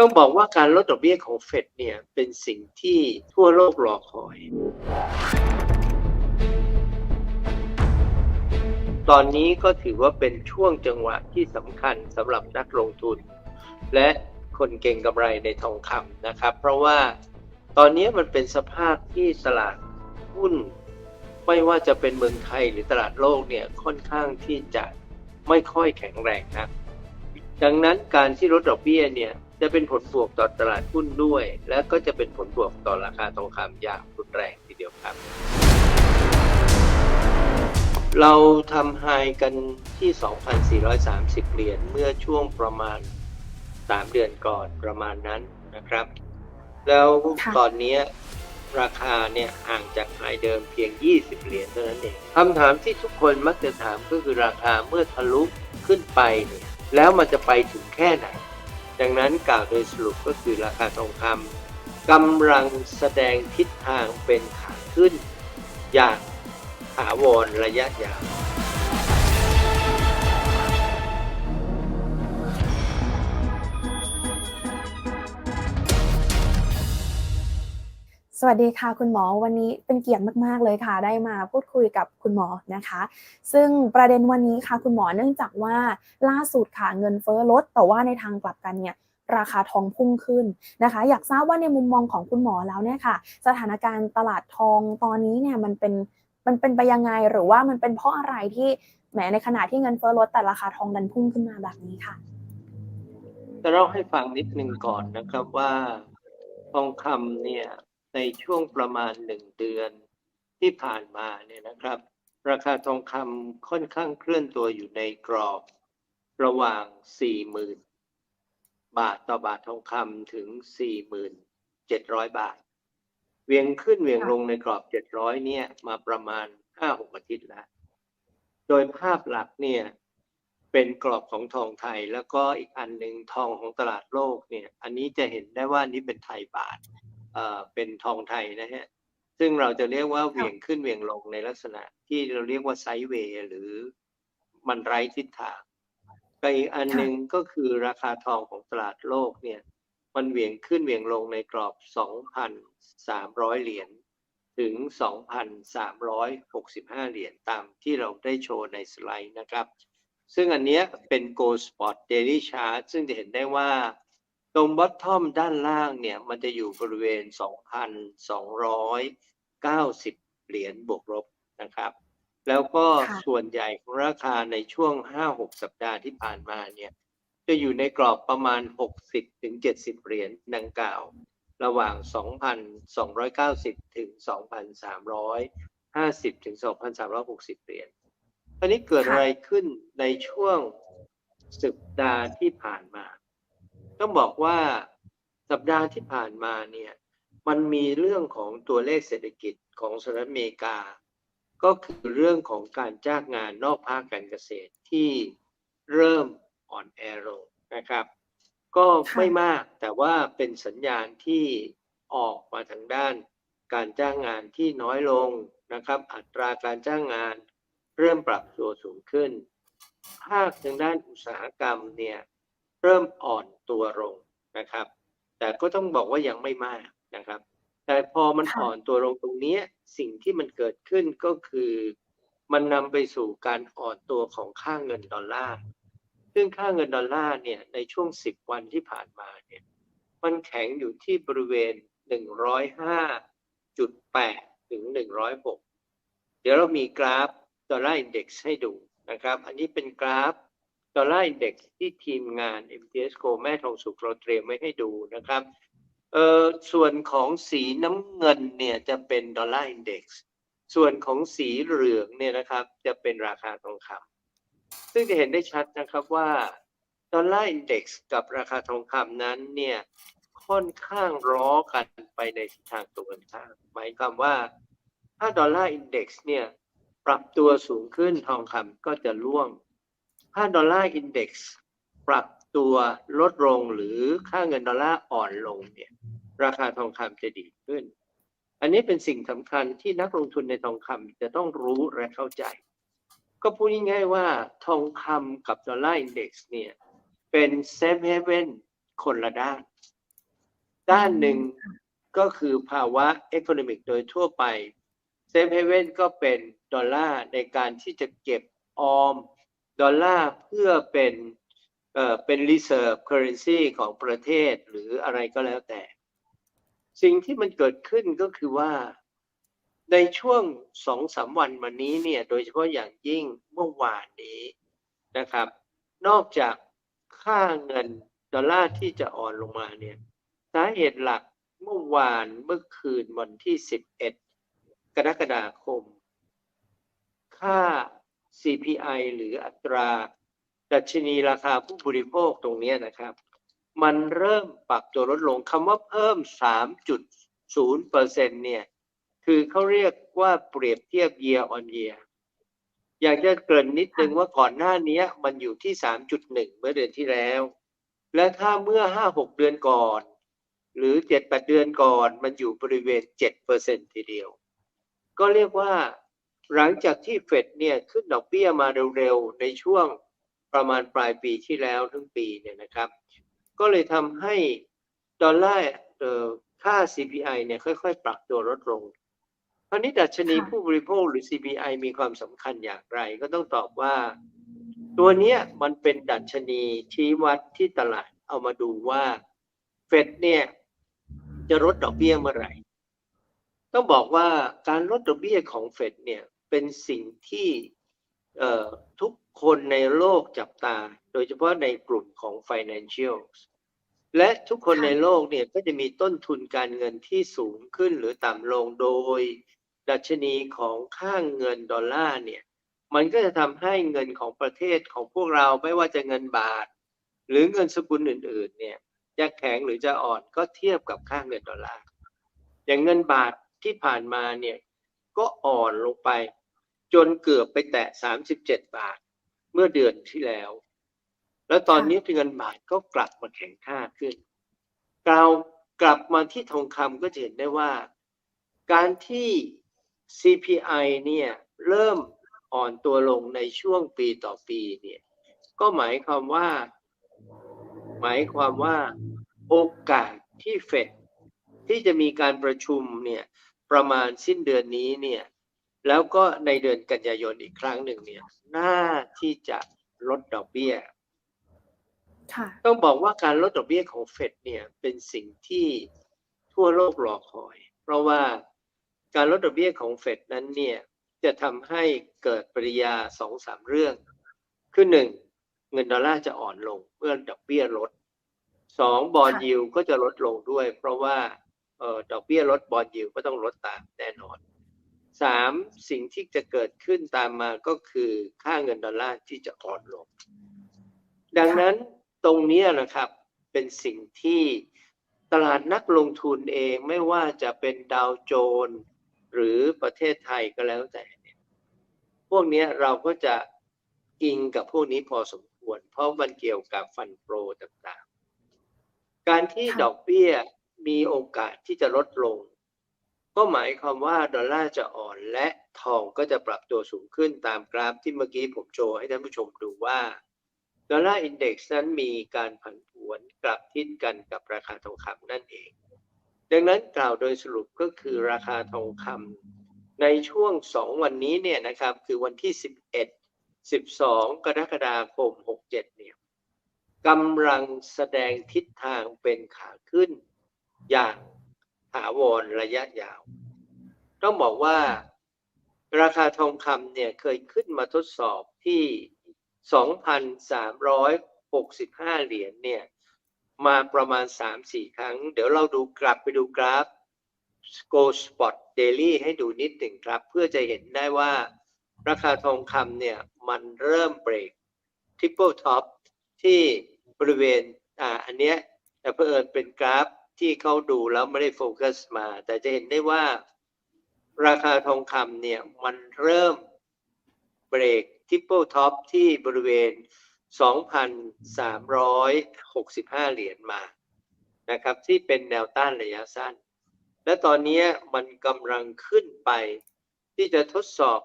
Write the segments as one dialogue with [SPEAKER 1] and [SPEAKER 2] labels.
[SPEAKER 1] ต้องบอกว่าการลดดอกเบี้ยของเฟดเนี่ยเป็นสิ่งที่ทั่วโลกรอคอย ตอนนี้ก็ถือว่าเป็นช่วงจังหวะที่สำคัญสำหรับนักลงทุน และคนเก่งกำไรในทองคำนะครับ เพราะว่าตอนนี้มันเป็นสภาพที่ตลาดหุ้น ไม่ว่าจะเป็นเมืองไทยหรือตลาดโลกเนี่ยค่อนข้างที่จะไม่ค่อยแข็งแรงนะดังนั้นการที่ลดดอกเบี้ยเนี่ย จะเป็นผลบวกต่อตลาดหุ้นด้วย และก็จะเป็นผลบวกต่อราคาทองคำอย่างรุนแรงทีเดียวครับ เราทำไฮกันที่ 2,430 เหรียญเมื่อช่วงประมาณ 3 เดือนก่อนประมาณนั้นนะครับ แล้ว
[SPEAKER 2] ค่ะ
[SPEAKER 1] ตอนนี้ราคาเนี่ยห่างจากไฮเดิมเพียง 20 เหรียญเท่านั้นเองคำถามที่ทุกคนมักจะถามก็คือราคาเมื่อทะลุขึ้นไปเนี่ยแล้วมันจะไปถึงแค่ไหน ดังนั้นกล่าวโดยสรุปก็คือราคาทองคำกำลังแสดงทิศทางเป็นขาขึ้น อย่างถาวรระยะยาว
[SPEAKER 2] สวัสดีค่ะคุณหมอวันนี้เป็นเกียรติมาก ๆ เลยค่ะ ได้มาพูดคุยกับคุณหมอนะคะ ซึ่งประเด็นวันนี้ค่ะคุณหมอเนื่องจากว่าล่าสุดค่ะเงินเฟ้อลด แต่ว่าในทางกลับกันเนี่ยราคาทองพุ่งขึ้นนะคะ อยากทราบว่าในมุมมองของคุณหมอแล้วเนี่ยค่ะ สถานการณ์ตลาดทองตอนนี้เนี่ยมันเป็นมันเป็นไปยังไงหรือว่ามันเป็นเพราะอะไรที่แหมในขณะที่เงินเฟ้อลดแต่ราคาทองดันพุ่งขึ้นมาแบบนี้ค่ะ
[SPEAKER 1] จะเล่าให้ฟังนิดนึงก่อนนะครับว่าทองคำเนี่ย ในช่วงประมาณหนึ่งเดือนที่ผ่านมาเนี่ยนะครับ ราคาทองคำค่อนข้างเคลื่อนตัวอยู่ในกรอบ ระหว่าง 40,000 บาทต่อบาททองคำถึง 4,700 บาท เวียงขึ้นเวียงลงในกรอบ 700 เนี่ยมาประมาณ 5-6 อาทิตย์แล้ว โดยภาพหลักเนี่ยเป็นกรอบของทองไทย แล้วก็อีกอันหนึ่งทองของตลาดโลกเนี่ย อันนี้จะเห็นได้ว่านี่เป็นไทยบาท เอ่อเป็นทองไทยนะฮะซึ่งเราจะเรียกว่าเหวี่ยงขึ้นเหวี่ยงลงในลักษณะที่เราเรียกว่าไซด์เวย์หรือมันไร้ทิศทางกับอีกอันหนึ่งก็คือราคาทองของตลาดโลกเนี่ย มันเหวี่ยงขึ้นเหวี่ยงลงในกรอบ 2,300 เหรียญถึง 2,365 เหรียญตามที่เราได้โชว์ในสไลด์นะครับ ซึ่งอันเนี้ยเป็น Gold Spot Daily Chart ซึ่งจะเห็นได้ว่า ตรง bottom ด้านล่างเนี่ยมันจะอยู่บริเวณ 2,290 เหรียญบวกลบนะครับ แล้วก็
[SPEAKER 2] ค่ะ
[SPEAKER 1] ส่วนใหญ่ของราคาในช่วง 5-6 สัปดาห์ที่ผ่านมาเนี่ยจะอยู่ในกรอบประมาณ 60ถึง70เหรียญดังกล่าว ระหว่าง 2,290 ถึง 2,350 ถึง 2,360 เหรียญตอนนี้เกิด
[SPEAKER 2] ค่ะ
[SPEAKER 1] อะไรขึ้นในช่วงสัปดาห์ที่ผ่านมา ต้องบอกว่าสัปดาห์ที่ผ่านมาเนี่ยมันมีเรื่องของตัวเลขเศรษฐกิจของสหรัฐอเมริกา ก็คือเรื่องของการจ้างงานนอกภาคการเกษตรที่เริ่มอ่อนแอลงนะครับ ก็ไม่มากแต่ว่าเป็นสัญญาณที่ออกมาทางด้าน การจ้างงานที่น้อยลงนะครับ อัตราการจ้างงานเริ่มปรับตัวสูงขึ้น ภาคทางด้านอุตสาหกรรมเนี่ย เริ่มอ่อนตัวลงนะครับ แต่ก็ต้องบอกว่ายังไม่มากนะครับ แต่พอมันอ่อนตัวลงตรงนี้สิ่งที่มันเกิดขึ้นก็คือ มันนำไปสู่การอ่อนตัวของค่าเงินดอลลาร์ซึ่งค่าเงินดอลลาร์เนี่ยในช่วง 10 วันที่ผ่านมาเนี่ยมันแข็งอยู่ที่บริเวณ 105.8 ถึง 106 เดี๋ยวเรามีกราฟดอลลาร์อินเด็กซ์ให้ดูนะครับ อันนี้เป็นกราฟ ดอลลาร์อินเด็กซ์ที่ทีมงาน MTS Go แม่ทองสุขเราเตรียมไว้ให้ดูนะครับเอ่อส่วนของสีน้ำเงินเนี่ยจะเป็นดอลลาร์อินเด็กซ์ส่วนของสีเหลืองเนี่ยนะครับจะเป็นราคาทองคำซึ่งจะเห็นได้ชัดนะครับว่าดอลลาร์อินเด็กซ์กับราคาทองคำนั้นเนี่ยค่อนข้างล้อกันไปในทิศทางตรงกันข้ามหมายความว่าถ้าดอลลาร์อินเด็กซ์เนี่ยปรับตัวสูงขึ้นทองคำก็จะร่วง ถ้าดอลลาร์อินเด็กซ์ปรับตัวลดลงหรือค่าเงินดอลลาร์อ่อนลงเนี่ยราคาทองคำจะดีขึ้น อันนี้เป็นสิ่งสำคัญที่นักลงทุนในทองคำจะต้องรู้และเข้าใจ ก็พูดง่ายๆว่าทองคำกับดอลลาร์อินเด็กซ์เนี่ยเป็นเซฟเฮเว่นคนละด้าน ด้านหนึ่งก็คือภาวะ economic โดยทั่วไป safe haven ก็เป็นดอลลาร์ในการที่จะเก็บออม ดอลลาร์เพื่อเป็นเอ่อเป็น reserve currency ของประเทศหรืออะไรก็แล้วแต่ สิ่งที่มันเกิดขึ้นก็คือว่าในช่วงสองสามวันวันนี้เนี่ยโดยเฉพาะอย่างยิ่งเมื่อวานนี้นะครับ นอกจากค่าเงินดอลลาร์ที่จะอ่อนลงมาเนี่ยสาเหตุหลักเมื่อวานเมื่อคืนวันที่ 11 กรกฎาคม ค่า CPI หรืออัตราดัชนีราคาผู้บริโภคตรงนี้นะครับ มันเริ่มปรับตัวลดลงคำว่าเพิ่ม 3.0เปอร์เนเนี่ย คือเขาเรียกว่าเปรียบเทียบ year on year อยากจะเกริ่นนิดนึงว่าก่อนหน้านี้มันอยู่ที่ 3.1 เมื่อเดือนที่แล้ว และถ้าเมื่อ 5-6 เดือนก่อน หรือ 7-8 เดือนก่อน มันอยู่บริเวณ 7%ทีเดียว ก็เรียกว่า หลังจากที่เฟดเนี่ยขึ้นดอกเบี้ยมาเร็วๆ ในช่วงประมาณปลายปีที่แล้วทั้งปีเนี่ยนะครับ ก็เลยทำให้ดอลลาร์ค่า CPI เนี่ยค่อยๆ ปรับตัวลดลงคราวนี้ดัชนีผู้บริโภคหรือ CPI มีความสำคัญอย่างไร ก็ต้องตอบว่า ตัวเนี้ยมันเป็นดัชนีชี้วัดที่ตลาดเอามาดูว่าเฟดเนี่ยจะลดดอกเบี้ยเมื่อไหร่ ต้องบอกว่าการลดดอกเบี้ยของเฟดเนี่ย เป็นสิ่งที่ทุกคนในโลกจับตา โดยเฉพาะในกลุ่มของ financials และทุกคนในโลกเนี่ยก็จะมีต้นทุนการเงินที่สูงขึ้นหรือต่ำลงโดย ดัชนีของค่างเงินดอลลาร์เนี่ยมันก็จะทำให้เงินของประเทศของพวกเราไม่ว่าจะเงินบาท หรือเงินสกุลอื่น ๆ เนี่ยจะแข็งหรือจะอ่อนก็เทียบกับค่าเงินดอลลาร์อย่างเงินบาทที่ผ่านมาเนี่ยก็อ่อนลงไป จนเกือบไปแตะ 37 บาท เมื่อเดือนที่แล้ว แล้วตอนนี้เงินบาทก็กลับมาแข็งค่าขึ้นเรากลับมาที่ทองคำก็จะเห็นได้ว่า การที่ CPI เนี่ยเริ่มอ่อนตัวลงในช่วงปีต่อปีเนี่ยก็หมายความว่า หมายความว่าโอกาสที่เฟดที่จะมีการประชุมเนี่ยประมาณสิ้นเดือนนี้เนี่ย แล้วก็ในเดือนกันยายนอีกครั้งหนึ่งเนี่ยน่าที่จะลดดอกเบี้ย
[SPEAKER 2] ค่ะ
[SPEAKER 1] ต้องบอกว่าการลดดอกเบี้ยของเฟดเนี่ยเป็นสิ่งที่ทั่วโลกรอคอย เพราะว่าการลดดอกเบี้ยของเฟดนั้นเนี่ยจะทำให้เกิดปริยาสองสามเรื่อง คือหนึ่งเงินดอลลาร์จะอ่อนลงเมื่อดอกเบี้ยลดสองบอล
[SPEAKER 2] ค่ะ
[SPEAKER 1] ยิวก็จะลดลงด้วย เพราะว่าเอ่อดอกเบี้ยลดบอลยิวก็ต้องลดตามแน่นอน สามสิ่งที่จะเกิดขึ้นตามมาก็คือค่าเงินดอลลาร์ที่จะอ่อนลง ดังนั้นตรงเนี้ยนะครับเป็นสิ่งที่ตลาดนักลงทุนเองไม่ว่าจะเป็นดาวโจนส์หรือประเทศไทยก็แล้วแต่เนี่ยพวกเนี้ยเราก็จะอิงกับพวกนี้พอสมควร เพราะมันเกี่ยวกับฟันโปรต่างๆ การที่
[SPEAKER 2] ค่ะ
[SPEAKER 1] ดอกเบี้ยมีโอกาสที่จะลดลง ก็หมายความว่าดอลลาร์จะอ่อนและทองก็จะปรับตัวสูงขึ้นตามกราฟที่เมื่อกี้ผมโชว์ให้ท่านผู้ชมดูว่าดอลลาร์อินเด็กซ์นั้นมีการผันผวนกลับทิศกันกับราคาทองคำนั่นเอง ดังนั้นกล่าวโดยสรุปก็คือราคาทองคำในช่วงสองวันนี้เนี่ยนะครับคือวันที่ 11 12 กรกฎาคม 67 เนี่ยกำลังแสดงทิศทางเป็นขาขึ้นอย่าง ถาวรระยะยาว ต้องบอกว่า ราคาทองคำเนี่ยเคยขึ้นมาทดสอบที่ 2,365 เหรียญเนี่ยมาประมาณ 3-4 ครั้ง เดี๋ยวเราดูกลับไปดูกราฟ Go Spot Daily ให้ดูนิดหนึ่งครับ เพื่อจะเห็นได้ว่า ราคาทองคำเนี่ยมันเริ่มเบรก Triple Top ที่บริเวณอ่าอันเนี้ยแต่เพื่อนเป็นกราฟ ที่เขาดูแล้วไม่ได้โฟกัสมา แต่จะเห็นได้ว่าราคาทองคำเนี่ย มันเริ่มเบรก Triple Top ที่บริเวณ 2,365 เหรียญมานะครับ ที่เป็นแนวต้านระยะสั้น และตอนนี้มันกำลังขึ้นไป ที่จะทดสอบ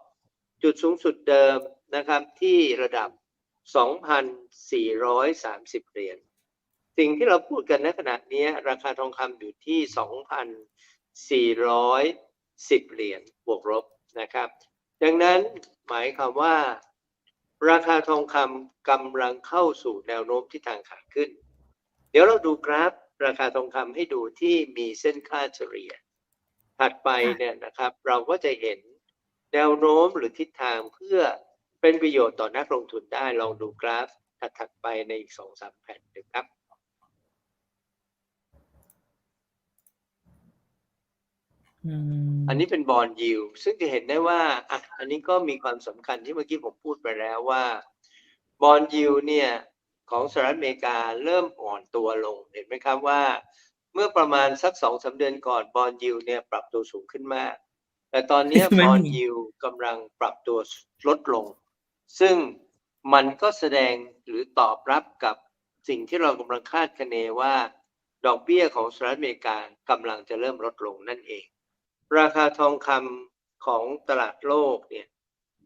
[SPEAKER 1] จุดสูงสุดเดิมนะครับ ที่ระดับ 2,430 เหรียญ สิ่งที่เราพูดกันในขณะนี้ราคาทองคำอยู่ที่ 2,410 เหรียญบวกลบนะครับ ดังนั้นหมายความว่า ราคาทองคำกำลังเข้าสู่แนวโน้มที่ทางขาขึ้น เดี๋ยวเราดูกราฟราคาทองคำให้ดูที่มีเส้นค่าเฉลี่ย ถัดไปเนี่ยนะครับ เราก็จะเห็นแนวโน้มหรือทิศทางเพื่อเป็นประโยชน์ต่อนักลงทุนได้ลองดูกราฟถัดๆไปในอีกสองสามแผ่นนะครับ
[SPEAKER 3] อืม
[SPEAKER 1] อันนี้เป็นบอลยิวซึ่งจะเห็นได้ว่าอะอันนี้ก็มีความสำคัญที่เมื่อกี้ผมพูดไปแล้วว่าบอลยิวเนี่ยของสหรัฐอเมริกาเริ่มอ่อนตัวลงเห็นไหมครับว่า เมื่อประมาณสักสองสาเดือนก่อนบอลยิวเนี่ยปรับตัวสูงขึ้นมาก แต่ตอนเนี้ย
[SPEAKER 3] ไม่
[SPEAKER 1] บ
[SPEAKER 3] มี
[SPEAKER 1] อลยิวกำลังปรับตัวลดลง ซึ่งมันก็แสดงหรือตอบรับกับสิ่งที่เรากำลังคาดคะเนว่า ดอกเบี้ยของสหรัฐอเมริกากำลังจะเริ่มลดลงนั่นเอง ราคาทองคำของตลาดโลกเนี่ย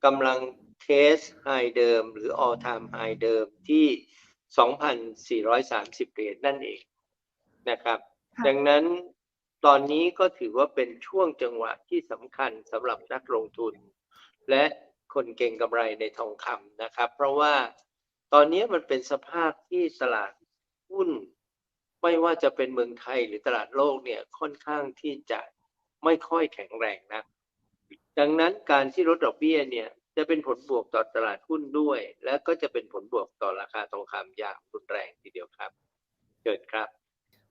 [SPEAKER 1] กำลังเทสไฮเดิม หรือ all time high เดิมที่ 2,430 เหรียญนั่นเองนะครับ
[SPEAKER 2] ค่ะ
[SPEAKER 1] ดังนั้นตอนนี้ก็ถือว่าเป็นช่วงจังหวะที่สำคัญสำหรับนักลงทุน และคนเก่งกำไรในทองคำนะครับ เพราะว่าตอนนี้มันเป็นสภาพที่ตลาดหุ้น ไม่ว่าจะเป็นเมืองไทยหรือตลาดโลกเนี่ยค่อนข้างที่จะ ไม่ค่อยแข็งแรงนะดังนั้นการที่ลดดอกเบี้ยเนี่ยจะเป็นผลบวกต่อตลาดหุ้นด้วย และก็จะเป็นผลบวกต่อราคาทองคำอย่างรุนแรงทีเดียวครับเกิดครับ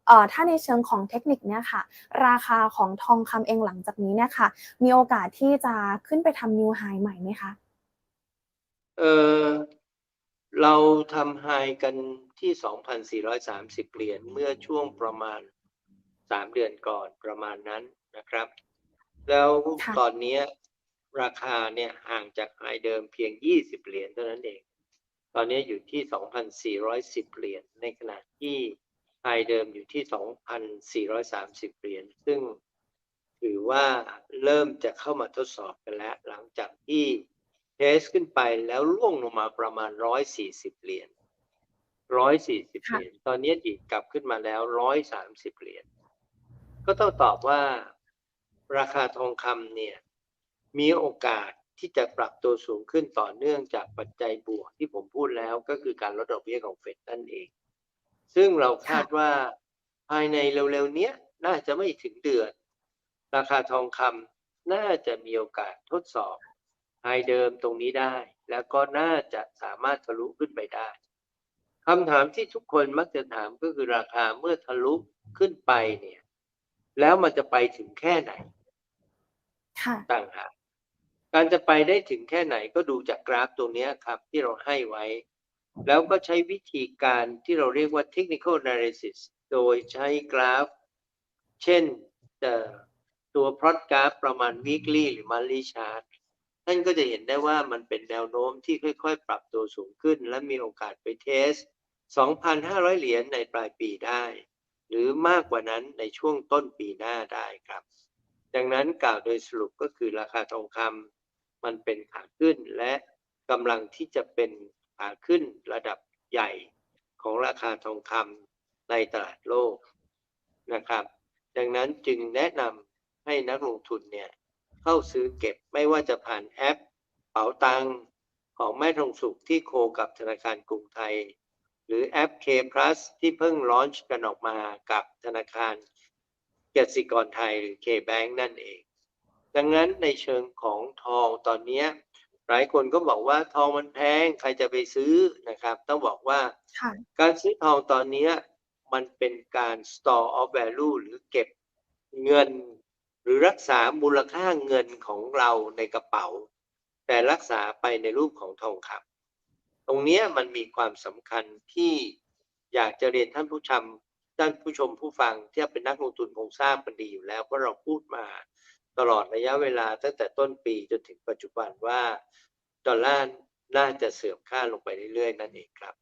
[SPEAKER 2] เอ่อถ้าในเชิงของเทคนิคเนี่ยค่ะ ราคาของทองคำเองหลังจากนี้เนี่ยค่ะ มีโอกาสที่จะขึ้นไปทำนิวไฮใหม่ไหมคะ
[SPEAKER 1] เออเราทำไฮกันที่ 2,430 เหรียญเมื่อช่วงประมาณ 3เดือนก่อนประมาณนั้นนะครับ แล้ว
[SPEAKER 2] ค่ะ
[SPEAKER 1] ตอนเนี้ยราคาเนี่ยห่างจากไฮเดิมเพียง 20 เหรียญเท่านั้นเอง ตอนนี้อยู่ที่ 2,410 เหรียญในขณะที่ไฮเดิมอยู่ที่ 2,430 เหรียญซึ่งถือว่าเริ่มจะเข้ามาทดสอบกันแล้ว หลังจากที่เทสขึ้นไปแล้วล่วงลงมาประมาณร้อยสี่สิบเหรียญร้อยสี่สิบเห
[SPEAKER 2] ค่ะ
[SPEAKER 1] รียญ ตอนนี้ดีดกลับขึ้นมาแล้วร้อยสามสิบเหรียญ ก็ต้องตอบว่าราคาทองคำเนี่ยมีโอกาสที่จะปรับตัวสูงขึ้นต่อเนื่องจากปัจจัยบวกที่ผมพูดแล้วก็คือการลดดอกเบี้ยของเฟดนั่นเอง ซึ่งเราคาดว่าภายในเร็วๆเนี้ยน่าจะไม่ถึงเดือน ราคาทองคำน่าจะมีโอกาสทดสอบไฮเดิมตรงนี้ได้ แล้วก็น่าจะสามารถทะลุขึ้นไปได้คำถามที่ทุกคนมักจะถามก็คือราคาเมื่อทะลุขึ้นไปเนี่ย แล้วมันจะไปถึงแค่ไหน
[SPEAKER 2] ค่ะ
[SPEAKER 1] ต่างหากการจะไปได้ถึงแค่ไหนก็ดูจากกราฟตรงเนี้ยครับ ที่เราให้ไว้ แล้วก็ใช้วิธีการที่เราเรียกว่า technical analysis โดยใช้กราฟ เช่นเอ่อตัว plot กราฟประมาณ weekly หรือ monthly chart ท่านก็จะเห็นได้ว่ามันเป็นแนวโน้มที่ค่อยๆ ปรับตัวสูงขึ้น และมีโอกาสไปเทส 2,500 เหรียญในปลายปีได้ หรือมากกว่านั้นในช่วงต้นปีหน้าได้ครับ ดังนั้นกล่าวโดยสรุปก็คือราคาทองคำมันเป็นขาขึ้นและกำลังที่จะเป็นขาขึ้นระดับใหญ่ของราคาทองคำในตลาดโลกนะครับ ดังนั้นจึงแนะนำให้นักลงทุนเนี่ยเข้าซื้อเก็บไม่ว่าจะผ่านแอปเป๋าตังของแม่ทองสุขที่โคกับธนาคารกรุงไทย หรือแอป K Plus ที่เพิ่งลอนช์กันออกมากับธนาคารกสิกรไทยหรือ K Bank นั่นเอง ดังนั้นในเชิงของทองตอนเนี้ยหลายคนก็บอกว่าทองมันแพงใครจะไปซื้อนะครับ ต้องบอกว่า
[SPEAKER 2] ค่ะ
[SPEAKER 1] การซื้อทองตอนเนี้ยมันเป็นการ store of value หรือเก็บเงิน หรือรักษามูลค่าเงินของเราในกระเป๋า แต่รักษาไปในรูปของทองคำ ตรงนี้มันมีความสำคัญที่อยากจะเรียนท่านผู้ชมท่านผู้ชมผู้ฟังที่เป็นนักลงทุนคงทราบกันดีอยู่แล้วเพราะเราพูดมาตลอดระยะเวลาตั้งแต่ต้นปีจนถึงปัจจุบันว่าดอลลาร์น่าจะเสื่อมค่าลงไปเรื่อยๆ นั่นเองครับ